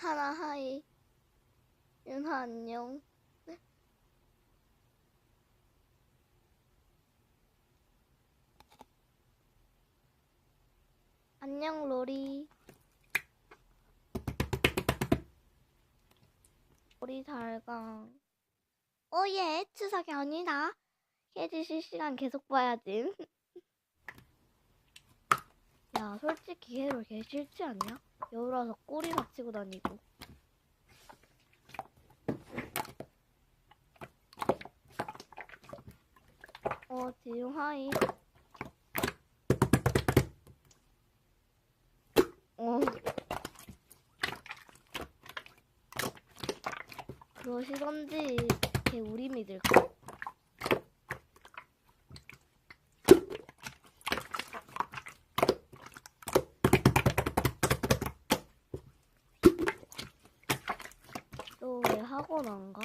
하나 하이. 윤하 안녕. 안녕 로리. 로리 잘가. 오예 추석이 아니다. 케이지 실시간 계속 봐야지. 야 솔직히 해롤 개 싫지 않냐? 여우라서 꼬리 박치고 다니고. 어 지금 하이. 어. 그러시던지 걔 우리 믿을까? 너왜 학원 안 가?